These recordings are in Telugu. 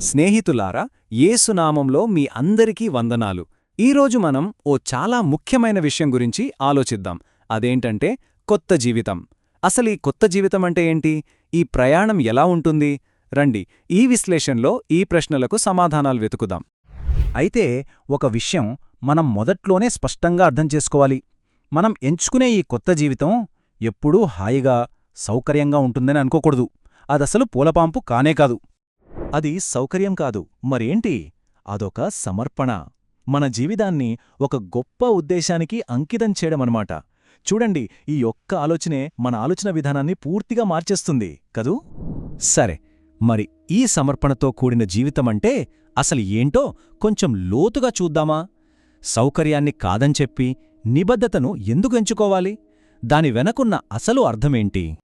స్నేహితులారా ఏసునామంలో మీ అందరికీ వందనాలు. ఈరోజు మనం ఓ చాలా ముఖ్యమైన విషయం గురించి ఆలోచిద్దాం. అదేంటంటే కొత్త జీవితం. అసలు ఈ కొత్త జీవితం అంటే ఏంటి? ఈ ప్రయాణం ఎలా ఉంటుంది? రండి ఈ విశ్లేషణలో ఈ ప్రశ్నలకు సమాధానాలు వెతుకుదాం. అయితే ఒక విషయం మనం మొదట్లోనే స్పష్టంగా అర్థం చేసుకోవాలి. మనం ఎంచుకునే ఈ కొత్త జీవితం ఎప్పుడూ హాయిగా సౌకర్యంగా ఉంటుందని అనుకోకూడదు. అదసలు పూలపాంపు కానే కాదు. అది సౌకర్యం కాదు. మరేంటి? అదొక సమర్పణ. మన జీవితాన్ని ఒక గొప్ప ఉద్దేశానికి అంకితం చేయడమనమాట. చూడండి ఈ ఒక్క ఆలోచనే మన ఆలోచన విధానాన్ని పూర్తిగా మార్చేస్తుంది కదూ? సరే మరి ఈ సమర్పణతో కూడిన జీవితమంటే అసలు ఏంటో కొంచెం లోతుగా చూద్దామా? సౌకర్యాన్ని కాదని చెప్పి నిబద్ధతను ఎందుకు ఎంచుకోవాలి? దాని వెనకున్న అసలు అర్థమేంటి?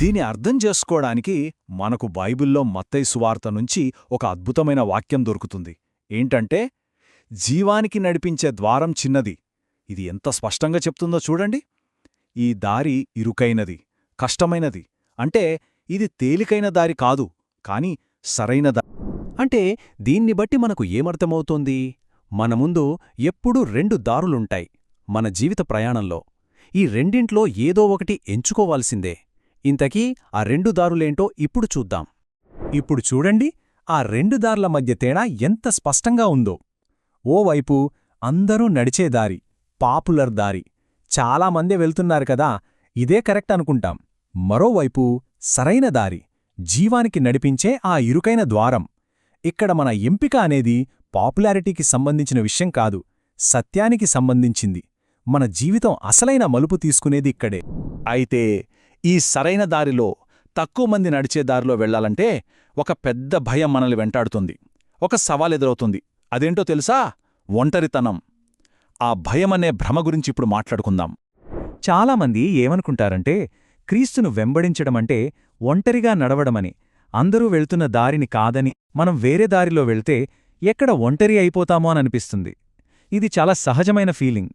దీని అర్థం చేసుకోవడానికి మనకు బైబిల్లో మత్తై సువార్త నుంచి ఒక అద్భుతమైన వాక్యం దొరుకుతుంది. ఏంటంటే జీవానికి నడిపించే ద్వారం చిన్నది. ఇది ఎంత స్పష్టంగా చెప్తుందో చూడండి. ఈ దారి ఇరుకైనది కష్టమైనది. అంటే ఇది తేలికైన దారి కాదు కాని సరైన దారి అంటే దీన్ని బట్టి మనకు ఏమర్థమవుతోంది? మన ముందు ఎప్పుడూ రెండు దారులుంటాయి మన జీవిత ప్రయాణంలో. ఈ రెండింట్లో ఏదో ఒకటి ఎంచుకోవాల్సిందే. ఇంతకీ ఆ రెండు దారులేంటో ఇప్పుడు చూద్దాం. ఇప్పుడు చూడండి ఆ రెండు దార్ల మధ్య తేడా ఎంత స్పష్టంగా ఉందో. ఓవైపు అందరూ నడిచే దారి పాపులర్ దారి. చాలామందే వెళ్తున్నారు కదా ఇదే కరెక్ట్ అనుకుంటాం. మరోవైపు సరైన దారి జీవానికి నడిపించే ఆ ఇరుకైన ద్వారం. ఇక్కడ మన ఎంపిక అనేది పాపులారిటీకి సంబంధించిన విషయం కాదు సత్యానికి సంబంధించింది. మన జీవితం అసలైన మలుపు తీసుకునేది ఇక్కడే. అయితే ఈ సరైన దారిలో తక్కువ మంది నడిచే దారిలో వెళ్ళాలంటే ఒక పెద్ద భయం మనల్ని వెంటాడుతుంది. ఒక సవాల్ ఎదురవుతుంది. అదేంటో తెలుసా? ఒంటరితనం. ఆ భయమనే భ్రమ గురించి ఇప్పుడు మాట్లాడుకుందాం. చాలామంది ఏమనుకుంటారంటే క్రీస్తును వెంబడించడమంటే ఒంటరిగా నడవడమని అందరూ వెళ్తున్న దారిని కాదని మనం వేరే దారిలో వెళ్తే ఎక్కడ ఒంటరి అయిపోతామో అనిపిస్తుంది. ఇది చాలా సహజమైన ఫీలింగ్.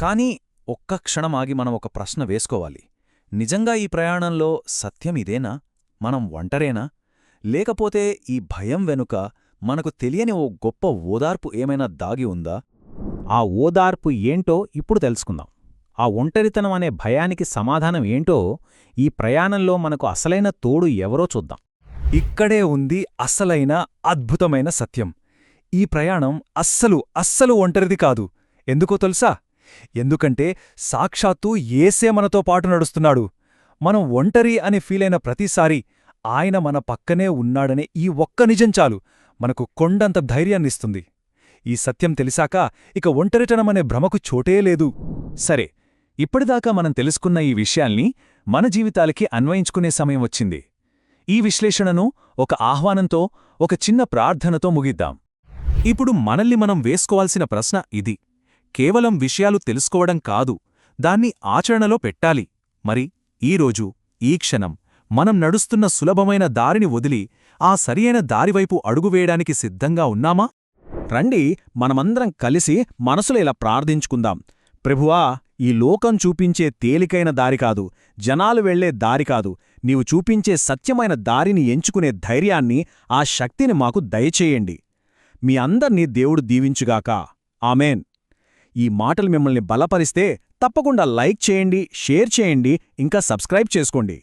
కానీ ఒక్క క్షణం ఆగి మనం ఒక ప్రశ్న వేసుకోవాలి. నిజంగా ఈ ప్రయాణంలో సత్యం ఇదేనా? మనం ఒంటరేనా? లేకపోతే ఈ భయం వెనుక మనకు తెలియని ఓ గొప్ప ఓదార్పు ఏమైనా దాగి ఉందా? ఆ ఓదార్పు ఏంటో ఇప్పుడు తెలుసుకుందాం. ఆ ఒంటరితనం అనే భయానికి సమాధానం ఏంటో ఈ ప్రయాణంలో మనకు అసలైన తోడు ఎవరో చూద్దాం. ఇక్కడే ఉంది అసలైన అద్భుతమైన సత్యం. ఈ ప్రయాణం అస్సలు అస్సలు ఒంటరిది కాదు. ఎందుకో తెలుసా? ఎందుకంటే సాక్షాత్తూ ఏసే మనతో పాటు నడుస్తున్నాడు. మనం ఒంటరి అని ఫీలైన ప్రతిసారి ఆయన మన పక్కనే ఉన్నాడనే ఈ ఒక్క నిజం చాలు. మనకు కొండంత ధైర్యాన్నిస్తుంది ఈ సత్యం తెలిసాక ఇక ఒంటరితనమనే భ్రమకు చోటే లేదు. సరే ఇప్పటిదాకా మనం తెలుసుకున్న ఈ విషయాల్ని మన జీవితాలకి అన్వయించుకునే సమయం వచ్చింది. ఈ విశ్లేషణను ఒక ఆహ్వానంతో ఒక చిన్న ప్రార్థనతో ముగిద్దాం. ఇప్పుడు మనల్ని మనం వేసుకోవాల్సిన ప్రశ్న ఇది. కేవలం విషయాలు తెలుసుకోవడం కాదు దాన్ని ఆచరణలో పెట్టాలి. మరి ఈరోజు ఈ క్షణం మనం నడుస్తున్న సులభమైన దారిని వదిలి ఆ సరియైన దారివైపు అడుగువేయడానికి సిద్ధంగా ఉన్నామా? రండి మనమందరం కలిసి మనసులో ఇలా ప్రార్థించుకుందాం. ప్రభువా ఈ లోకం చూపించే తేలికైన దారి కాదు జనాలు వెళ్ళే దారి కాదు. నీవు చూపించే సత్యమైన దారిని ఎంచుకునే ధైర్యాన్ని ఆ శక్తిని మాకు దయచేయండి. మీ అందర్నీ దేవుడు దీవించుగాక. ఆమెన్. ఈ మాటలు మిమ్మల్ని బలపరిస్తే తప్పకుండా లైక్ చేయండి షేర్ చేయండి ఇంకా సబ్స్క్రైబ్ చేసుకోండి.